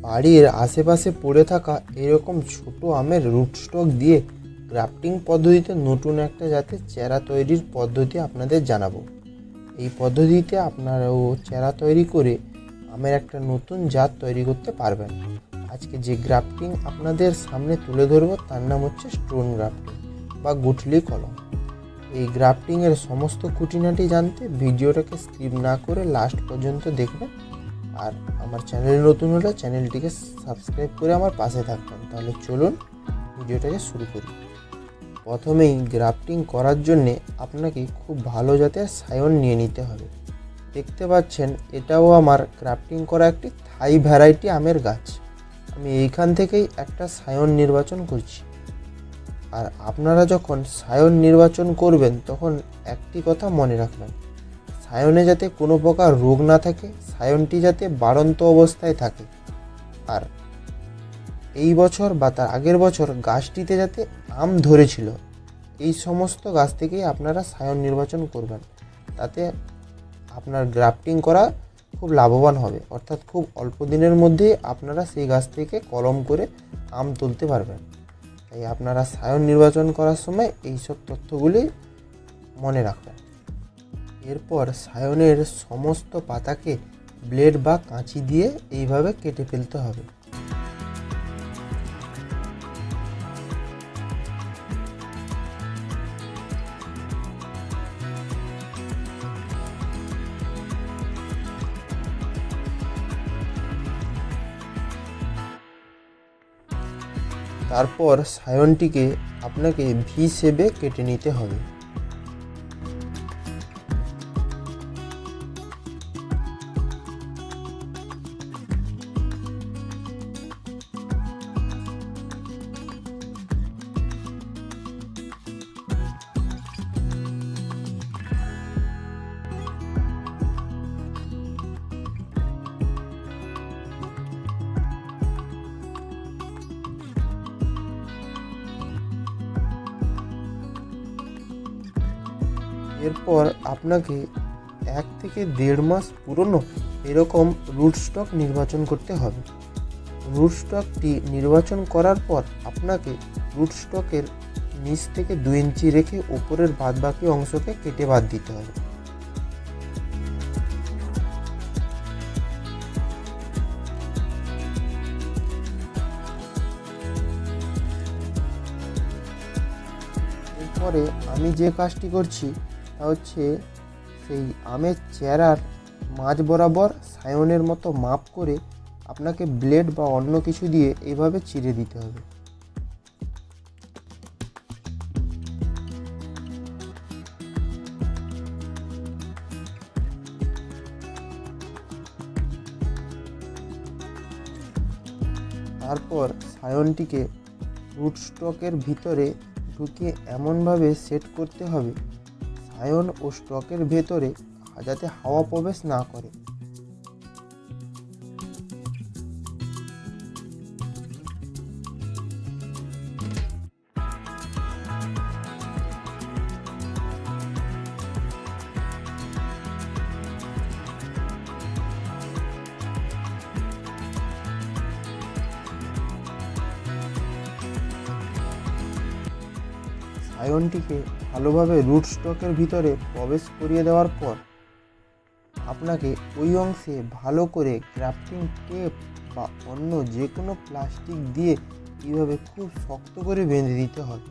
বাড়ির আশেপাশে পড়ে থাকা এরকম ছোট আমের রুট স্টক দিয়ে গ্রাফটিং পদ্ধতিতে নতুন একটা যাতে চেরা তৈরির পদ্ধতি আপনাদের জানাব। এই পদ্ধতিতে আপনারাও চেরা তৈরি করে আমের একটা নতুন জাত তৈরি করতে পারবেন। আজকে যে গ্রাফটিং আপনাদের সামনে তুলে ধরবো, তার নাম হচ্ছে স্টোন গ্রাফটিং বা গুটলি কলম। এই গ্রাফটিংয়ের সমস্ত খুঁটিনাটি জানতে ভিডিওটাকে স্কিপ না করে লাস্ট পর্যন্ত দেখবেন। আর আমার চ্যানেল নতুন হলে চ্যানেলটিকে সাবস্ক্রাইব করে আমার পাশে থাকবেন। তাহলে চলুন ভিডিওটাকে শুরু করি। প্রথমেই গ্রাফটিং করার জন্যে আপনাকে খুব ভালো জাতের সায়ন নিয়ে নিতে হবে। দেখতে পাচ্ছেন, এটাও আমার গ্রাফটিং করা একটি থাই ভ্যারাইটি আমের গাছ। আমি এইখান থেকেই একটা সায়ন নির্বাচন করছি। আর আপনারা যখন সায়ন নির্বাচন করবেন, তখন একটি কথা মনে রাখবেন। সায়নে যাতে কোনো প্রকার রোগ না থাকে, সায়নটি যাতে বাড়ন্ত অবস্থায় থাকে। আর এই বছর বা তার আগের বছর গাছটিতে যাতে আম ধরেছিল, এই সমস্ত গাছ থেকেই আপনারা সায়ন নির্বাচন করবেন। তাতে আপনার গ্রাফটিং করা খুব লাভবান হবে। অর্থাৎ খুব অল্প দিনের মধ্যেই আপনারা সেই গাছ থেকে কলম করে আম তুলতে পারবেন। তাই আপনারা সায়ন নির্বাচন করার সময় এইসব তথ্যগুলি মনে রাখবেন। এরপর সায়নের সমস্ত পাতাকে ব্লেড বা কাঁচি দিয়ে এইভাবে কেটে ফেলতে হবে। তারপর সায়নটিকে আপনাকে ভি শেপে কেটে নিতে হবে। এরপর আপনাকে এক থেকে দেড় মাস পুরনো এরকম রুট স্টক নির্বাচন করতে হবে। রুট স্টকটি নির্বাচন করার পর আপনাকে রুট স্টকের নিচ থেকে দু ইঞ্চি রেখে উপরের বাদবাকি অংশকে কেটে বাদ দিতে হবে। এরপরে আমি যে কাজটি করছি হচ্ছে সেই আমের চেরার মাঝ বরাবর সায়নের মতো মাপ করে আপনাকে ব্লেড বা অন্য কিছু দিয়ে এইভাবে চিড়ে দিতে হবে। তারপর সায়নটিকে রুট স্টকের ভিতরে ঢুকিয়ে এমনভাবে সেট করতে হবে সায়ন ও স্টকের ভেতরে যাতে হাওয়া প্রবেশ না করে। সায়নটিকে ভালোভাবে রুট স্টকের ভিতরে প্রবেশ করিয়ে দেওয়ার পর, আপনাকে ওই অংশে ভালো করে গ্রাফটিং টেপ বা অন্য যে কোনো প্লাস্টিক দিয়ে কীভাবে খুব শক্ত করে বেঁধে দিতে হবে।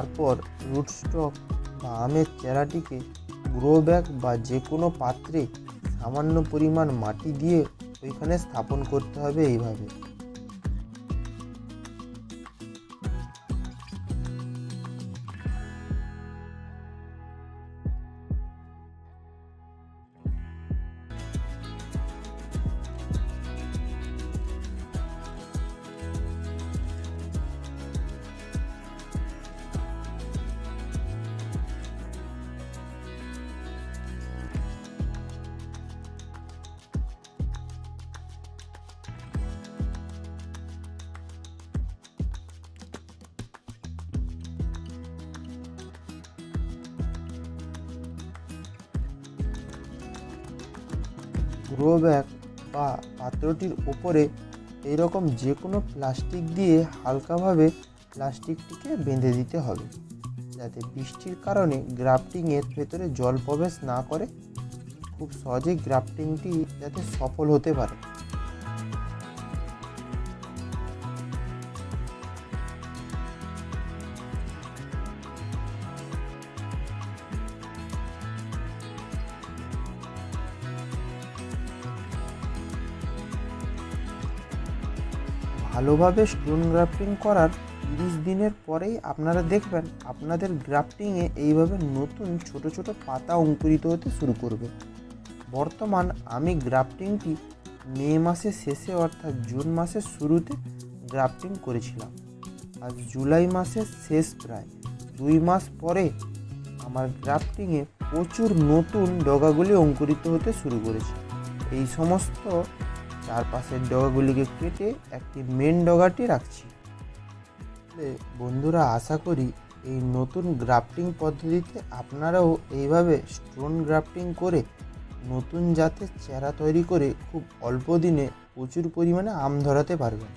তারপর রুটস্টক বা আমের চারাটিকে গ্রো ব্যাগ বা যে কোনো পাত্রে সামান্য পরিমাণ মাটি দিয়ে ওইখানে স্থাপন করতে হবে এইভাবে। গ্রো ব্যাগ বা পাত্রটির ওপরে এরকম যে কোনো প্লাস্টিক দিয়ে হালকাভাবে প্লাস্টিকটিকে বেঁধে দিতে হবে, যাতে বৃষ্টির কারণে গ্রাফটিংয়ের ভেতরে জল প্রবেশ না করে। খুব সহজেই গ্রাফটিংটি যাতে সফল হতে পারে। ভালোভাবে স্টোন গ্রাফটিং করার তিরিশ দিনের পরেই আপনারা দেখবেন আপনাদের গ্রাফটিংয়ে এইভাবে নতুন ছোট ছোট পাতা অঙ্কুরিত হতে শুরু করবে। বর্তমান আমি গ্রাফটিংটি মে মাসের শেষে অর্থাৎ জুন মাসের শুরুতে গ্রাফটিং করেছিলাম। আজ জুলাই মাসের শেষ প্রায় দুই মাস পরে আমার গ্রাফটিংয়ে প্রচুর নতুন ডগাগুলি অঙ্কুরিত হতে শুরু করেছে। এই সমস্ত চারপাশের ডগাগুলিকে কেটে একটি মেন ডগাটি রাখছি। বন্ধুরা, আশা করি এই নতুন গ্রাফটিং পদ্ধতিতে আপনারাও এইভাবে স্টোন গ্রাফটিং করে নতুন জাতের চারা তৈরি করে খুব অল্প দিনে প্রচুর পরিমাণে আম ধরাতে পারবেন।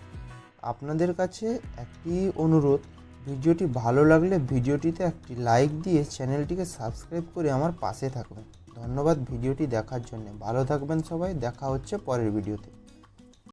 আপনাদের কাছে একটি অনুরোধ, ভিডিওটি ভালো লাগলে ভিডিওটিতে একটি লাইক দিয়ে চ্যানেলটিকে সাবস্ক্রাইব করে আমার পাশে থাকবেন ধন্যবাদ ভিডিওটি দেখার জন্য। ভালো থাকবেন সবাই, দেখা হচ্ছে পরের ভিডিওতে।